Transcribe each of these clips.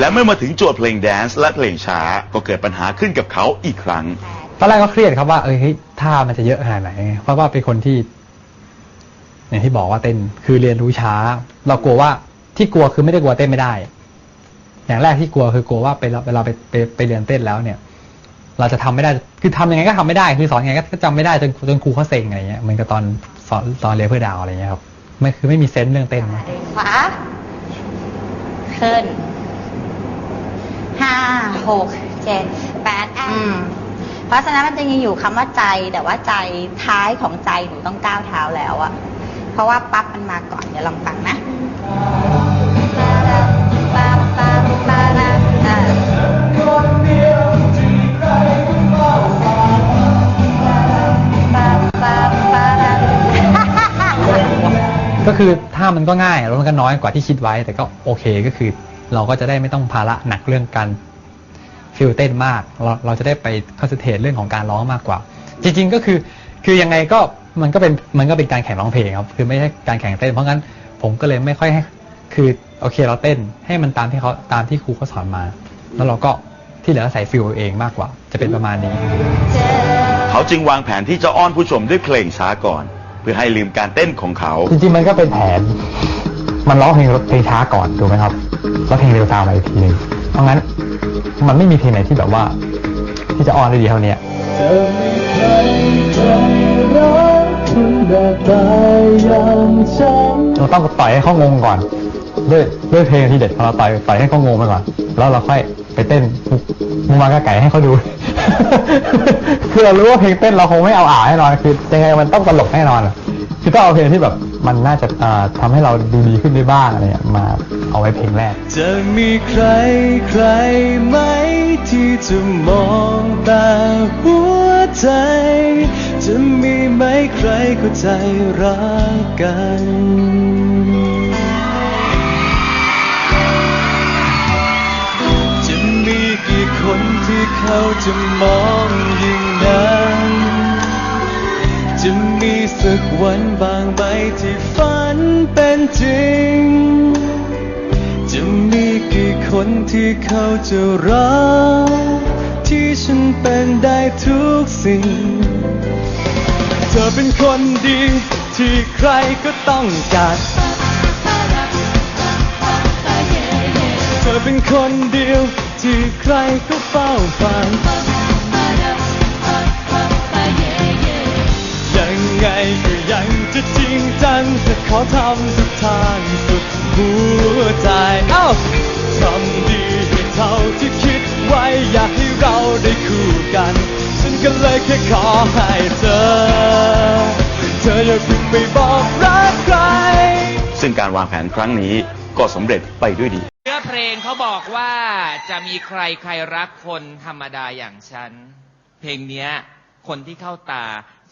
และเมื่อมาถึงโจทย์เพลงแดนซ์และเพลงช้าก็เกิดปัญหาขึ้นกับเขาอีกครั้ง ตอนแรกก็เครียดครับว่าเอ้ยเฮ้ยท่ามันจะเยอะขนาดไหน เพราะว่าเป็นคนที่อย่างที่บอกว่าเต้นคือเรียนรู้ช้า เรากลัวว่าที่กลัวคือไม่ได้กลัวเต้นไม่ได้ อย่างแรกที่กลัวคือกลัวว่าไปเวลาไปไปไปเรียนเต้นแล้วเนี่ย เราจะทำไม่ได้คือทำยังไงก็ทำไม่ได้ คือสอนยังไงก็จำไม่ได้จนจนครูเขาเซ็งอะไรเงี้ยเหมือนกับตอนสอนตอนเรียนเพื่อดาวอะไรเงี้ยครับไม่คือไม่มีเซนส์เรื่องเต้นนะเดินขวาขึ้น ห้าหกเจ็ดแปดอืมเพราะฉะนั้นมันจะยังอยู่คำว่าใจแต่ว่าใจท้ายของใจหนูต้องก้าวเท้าแล้วอะเพราะว่าปั๊บมันมาก่อนเดี๋ยวลองฟังนะปั๊บปั๊บปั๊บอ่าปั๊บปั๊บปั๊บก็คือท่ามันก็ง่ายแล้วมันก็น้อยกว่าที่คิดไว้ แต่ก็โอเคก็คือ เราก็จะได้ไม่ต้องภาระหนักเรื่องการ ฟิลเต้นมาก เราเราจะได้ไปคอนเซนเทรตเรื่องของการร้องมากกว่า จริง ๆ ก็คือคือยังไงก็มันก็เป็นมันก็เป็นการแข่งร้องเพลงครับคือไม่ใช่การแข่งเต้น เพราะงั้นผมก็เลยไม่ค่อยให้คือโอเคเราเต้นให้มันตามที่เขาตามที่ครูเขาสอนมา แล้วเราก็ที่เหลือใส่ฟิลเองมากกว่า จะเป็นประมาณนี้ เขาจึงวางแผนที่จะอ้อนผู้ชมด้วยเพลงช้าก่อน เพื่อให้ลืมการเต้นของเขา จริงๆมันก็เป็นแผน มันร้องเพลงเพลงช้าก่อนถูกไหมครับ แล้วเพลงเร็วตามมาอีกทีหนึ่ง เพราะงั้นมันไม่มีเพลงไหนที่แบบว่า ที่จะออนได้ดีเท่านี้ยเราต้องต่อยให้เขางงก่อน ด้วยด้วยเพลงที่เด็ดพอเราต่อยต่อยให้เขางงไปก่อน แล้วเราค่อยไปเต้นมุมากาไก่ให้เขาดู คือเรารู้ว่าเพลงเต้นเราคงไม่เอาอ่าแน่นอน คือยังไงมันต้องตลกแน่นอน คือต้องเอาเพลงที่แบบ มันน่าจะอ่าทำให้เราดูดีขึ้นได้บ้างอะไรมาเอาไว้เพลงแรก จะมีใครใครไหมที่จะมองตาหัวใจ จะมีไหมใครเข้าใจรักกัน จะมีสักวันบางไหมที่ฝันเป็นจริง จะมีกี่คนที่เขาจะรักที่ฉันเป็นได้ทุกสิ่ง เธอเป็นคนดีที่ใครก็ต้องการเธอเป็นคนเดียวที่ใครก็เฝ้าฝัน ขอทำทุกทางสุดหัวใจเอ้าทำดีให้เท่าที่คิดไว้อยากให้เราได้คู่กัน ฉันก็เลยแค่ขอให้เธอ เธออย่าเพิ่งไปบอกรักใคร ซึ่งการวางแผนครั้งนี้ก็สำเร็จไปด้วยดี เนื้อเพลงเขาบอกว่าจะมีใครใครรักคนธรรมดาอย่างฉัน เพลงเนี้ย คนที่เข้าตา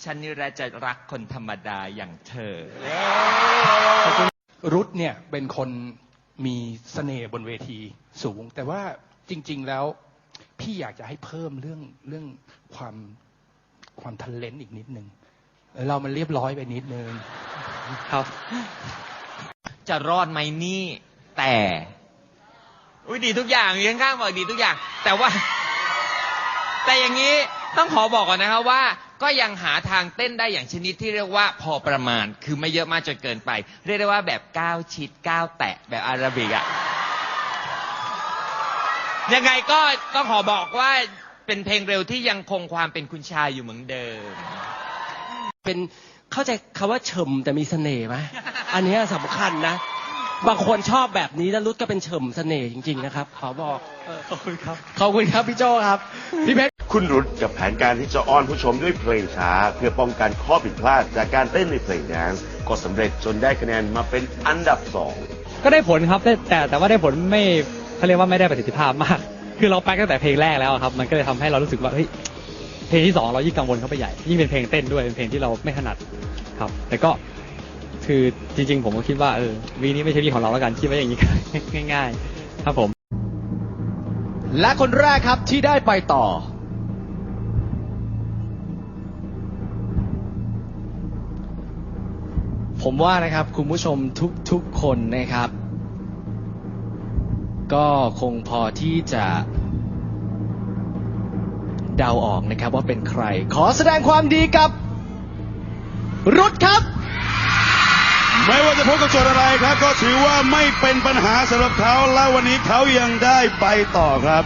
ฉันนี่แหละจะรักคนธรรมดาอย่างเธอ รุทเนี่ยเป็นคนมีเสน่ห์บนเวทีสูง แต่ว่าจริง ๆแล้ว พี่อยากจะให้เพิ่มเรื่องเรื่องความความทันเลนอีกนิดนึงเออเรามันเรียบร้อยไปนิดนึงครับ จะรอดไหมนี่ แต่อุ้ยดีทุกอย่างอยู่ข้างๆบอกดีทุกอย่าง แต่ว่า แต่อย่างนี้ ต้องขอบอกก่อนนะครับว่า ก็ยังหาทางเต้นได้อย่างชนิดที่เรียกว่าพอประมาณ คือไม่เยอะมากจนเกินไป เรียกได้ว่าแบบก้าวชิดก้าวแตะแบบอาราบิกอะยังไงก็ต้องขอบอกว่าเป็นเพลงเร็วที่ยังคงความเป็นคุณชายอยู่เหมือนเดิม เป็นเข้าใจคำว่าเฉมแต่มีเสน่ห์ไหมอันเนี้ยสำคัญนะ บางคนชอบแบบนี้แล้วรุดก็เป็นเฉมเสน่ห์จริง ๆ นะครับ ขอบอกขอบคุณครับ ขอบคุณครับพี่โจครับพี่เพชร คุณรุตกับแผนการที่จะอ้อนผู้ชมด้วยเพลงช้า เพื่อป้องกันข้อผิดพลาดจากการเต้นในเพลงแดนซ์ก็สำเร็จจนได้คะแนนมาเป็นอันดับสองก็ได้ผลครับแต่แต่ว่าได้ผลไม่เขาเรียกว่าไม่ได้ประสิทธิภาพมาก คือเราไปตั้งแต่เพลงแรกแล้วครับ มันก็เลยทำให้เรารู้สึกว่าเฮ้ยเพลงที่สองเรายิ่งกังวลเข้าไปใหญ่ ยิ่งเป็นเพลงเต้นด้วยเป็นเพลงที่เราไม่ถนัดครับ แต่ก็คือจริง ๆ ผมก็คิดว่าเออวีนี้ไม่ใช่วีของเราแล้วกันคิดไว้อย่างนี้ง่าย ๆ ครับผม และคนแรกครับที่ได้ไปต่อ ผมว่านะครับคุณผู้ชมทุกๆคนนะครับ ก็คงพอที่จะเดาออกนะครับว่าเป็นใคร ขอแสดงความดีกับ รุดครับ ไม่ว่าจะพบกับโจทย์อะไรครับ ก็ถือว่าไม่เป็นปัญหาสำหรับเขาและวันนี้เขายังได้ไปต่อครับ